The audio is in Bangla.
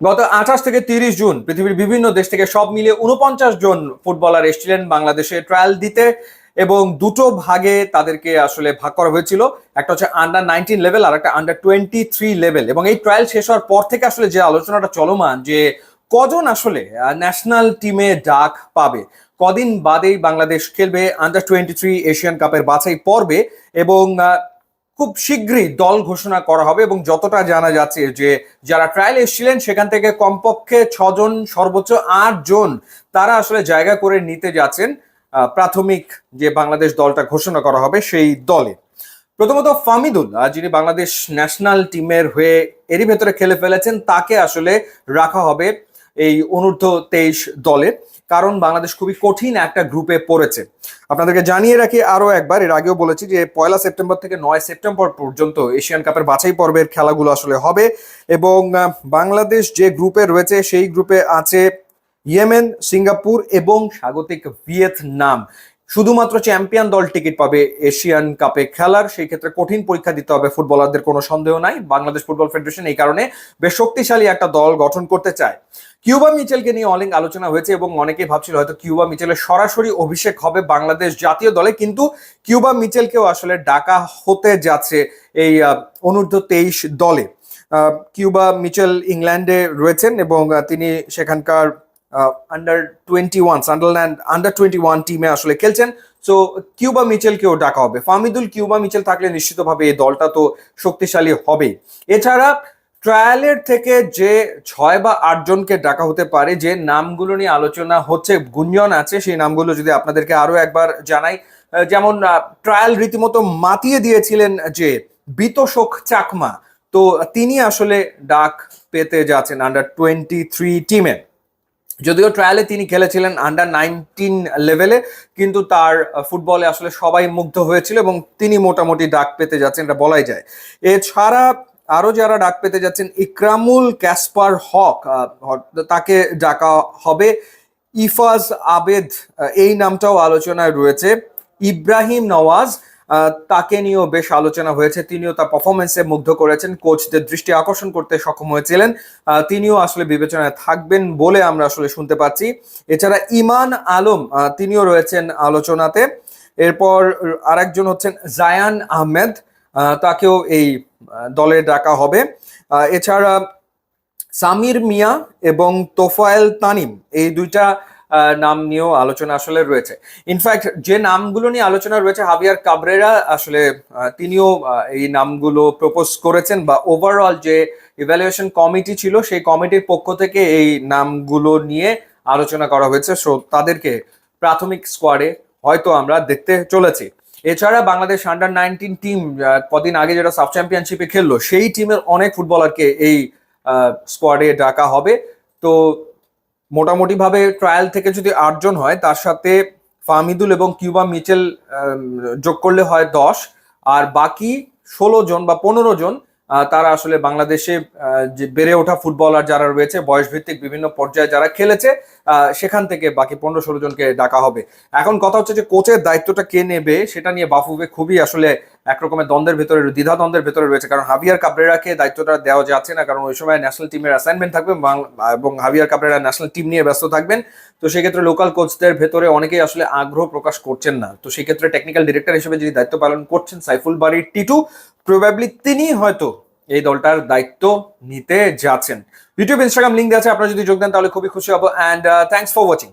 গত আঠাশ থেকে তিরিশ জুন পৃথিবীর বিভিন্ন দেশ থেকে সব মিলিয়ে উনপঞ্চাশ জন ফুটবলার এসেছিলেন বাংলাদেশে ট্রায়াল দিতে এবং দুটো ভাগে তাদেরকে আসলে ভাগ করা হয়েছিল। একটা হচ্ছে আন্ডার নাইনটিন লেভেল আর একটা আন্ডার টোয়েন্টি থ্রি লেভেল এবং এই ট্রায়াল শেষ হওয়ার পর থেকে আসলে যে আলোচনাটা চলমান যে কজন আসলে ন্যাশনাল টিমে ডাক পাবে, কদিন বাদেই বাংলাদেশ খেলবে আন্ডার টোয়েন্টি থ্রি এশিয়ান কাপের বাছাই পর্বে এবং খুব শীঘ্রই দল ঘোষণা করা হবে এবং যতটা জানা যাচ্ছে যে যারা ট্রায়াল এসেছিলেন, সেখান থেকে কমপক্ষে ছজন, সর্বোচ্চ আট জন তারা আসলে জায়গা করে নিতে যাচ্ছেন প্রাথমিক যে বাংলাদেশ দলটা ঘোষণা করা হবে সেই দলে। প্রথমত ফামিদুল যিনি বাংলাদেশ ন্যাশনাল টিমের হয়ে এরই ভেতরে খেলে ফেলেছেন, তাকে আসলে রাখা হবে এই অনূর্ধ্ব তেইশ দলে। কারণ বাংলাদেশ খুবই কঠিন একটা গ্রুপে পড়েছে। আপনাদেরকে জানিয়ে রাখি আরও একবার, এর আগেও বলেছি যে পয়লা সেপ্টেম্বর থেকে নয় সেপ্টেম্বর পর্যন্ত এশিয়ান কাপের বাছাই পর্বের খেলাগুলো আসলে হবে এবং বাংলাদেশ যে গ্রুপে রয়েছে সেই গ্রুপে আছে ইয়েমেন, সিঙ্গাপুর এবং স্বাগতিক ভিয়েতনাম। শুধুমাত্র চ্যাম্পিয়ন দল টিকিট পাবে এশিয়ান কাপে খেলার, সেই ক্ষেত্রে কঠিন পরীক্ষা দিতে হবে ফুটবলারদের, কোনো সন্দেহ নাই। বাংলাদেশ ফুটবল ফেডারেশন এই কারণে বেশ শক্তিশালী একটা দল গঠন করতে চায়। কিউবা মিচেলকে নিয়ে অনেক আলোচনা হয়েছে এবং অনেকেই ভাবছিল হয়তো কিউবা মিচেলের সরাসরি অভিষেক হবে বাংলাদেশ জাতীয় দলে, কিন্তু কিউবা মিচেলকেও আসলে ডাকা হতে যাচ্ছে এই অনূর্ধ্ব তেইশ দলে। কিউবা মিচেল ইংল্যান্ডে রয়েছেন এবং তিনি সেখানকার under twenty one Sunderland under twenty one টিমে আসলে খেলছেন। সো কিউবা মিচেলকেও ডাকা হবে। ফামিদুল কিউবা মিচেল থাকলে নিশ্চিতভাবে এই দলটা তো শক্তিশালী হবেই। এছাড়া, ট্রায়ালের থেকে যে ছয় বা আটজনকে ডাকা হতে পারে, যে নামগুলো নিয়ে আলোচনা হচ্ছে, গুঞ্জন আছে, সেই নামগুলো যদি আপনাদেরকে আরও একবার জানাই। যেমন ট্রায়াল রীতিমতো মাতিয়ে দিয়েছিলেন যে বিতোষক চাকমা। তো, তিনি আসলে ডাক পেতে যাচ্ছেন আন্ডার টোয়েন্টি থ্রি টিমে যদিও ট্রায়ালে তিনি খেলেছিলেন আন্ডার নাইনটিন লেভেলে কিন্তু তার ফুটবলে আসলে সবাই মুগ্ধ হয়েছিল এবং তিনি মোটামুটি ডাক পেতে যাচ্ছেন, এটা বলাই যায়। এছাড়া আরও যারা ডাক পেতে যাচ্ছেন, ইকরামুল ক্যাসপার হক তাকে ডাকা হবে। ইফাজ আবেদ এই নামটাও আলোচনায় রয়েছে। ইব্রাহিম নওয়াজ তাকে নিয়েও বেশ আলোচনা হয়েছে। তিনিও তার পারফরমেন্সে মুগ্ধ করেছেন। কোচদের দৃষ্টি আকর্ষণ করতে সক্ষম হয়েছিলেন। তিনিও আসলে বিবেচনায় থাকবেন বলে আমরা আসলে শুনতে পাচ্ছি। এছাড়া ইমান আলম তিনিও রয়েছেন আলোচনাতে। এরপর আরেকজন হচ্ছেন জায়ান আহমেদ তাকেও এই দলে ডাকা হবে। এছাড়া সামির মিয়া এবং তোফায়েল তানিম, এই দুইটা নাম নিয়েও আলোচনা আসলে রয়েছে। ইনফ্যাক্ট যে নামগুলো নিয়ে আলোচনা রয়েছে, হাবিয়ার কাবরেরা আসলে তিনিও এই নামগুলো প্রপোজ করেছেন বা ওভারঅল যে ইভ্যালুয়েশন কমিটি ছিল, সেই কমিটির পক্ষ থেকে এই নামগুলো নিয়ে আলোচনা করা হয়েছে। সো তাদেরকে প্রাথমিক স্কোয়াডে হয়তো আমরা দেখতে চলেছি। এছাড়া বাংলাদেশ আন্ডার নাইনটিন টিম কদিন আগে যেটা সাব চ্যাম্পিয়নশিপে খেললো, সেই টিমের অনেক ফুটবলারকে এই স্কোয়াডে ডাকা হবে। তো মোটামুটি ভাবে ট্রায়াল থেকে যদি আটজন হয়, তার সাথে ফাহমিদুল এবং কিউবা মিচেল যোগ করলে হয় দশ। আর বাকি ষোলো জন বা পনেরো জন তারা আসলে বাংলাদেশে যে বেড়ে ওঠা ফুটবলার যারা রয়েছে, বয়সভিত্তিক বিভিন্ন পর্যায়ে যারা খেলেছে সেখান থেকে বাকি পনেরো ষোলো জনকে ডাকা হবে। এখন কথা হচ্ছে যে কোচের দায়িত্বটা কে নেবে, সেটা নিয়ে বাফুবে খুবই আসলে একরকমের দ্বন্দ্বের ভেতরে, দ্বিধা দ্বন্দ্বের ভেতরে রয়েছে। কারণ হাবিয়ার কাবরেরাকে দায়িত্বটা দেওয়া যাচ্ছে না, কারণ ওই সময় ন্যাশনাল টিমের অ্যাসাইনমেন্ট থাকবে এবং হাবিয়ার কাবরেরা ন্যাশনাল টিম নিয়ে ব্যস্ত থাকবেন। তো সেক্ষেত্রে লোকাল কোচদের ভেতরে অনেকেই আসলে আগ্রহ প্রকাশ করছেন না। তো সেক্ষেত্রে টেকনিক্যাল ডিরেক্টর হিসেবে যিনি দায়িত্ব পালন করছেন, সাইফুল বাড়ির টিটু প্রবাবলি তিনি হয়তো এই দলটার দায়িত্ব নিতে যাচ্ছেন। ইউটিউব ইনস্টাগ্রাম লিঙ্ক দেওয়া আছে, আপনারা যদি যোগ দেন তাহলে খুবই খুশি হব। And thanks for watching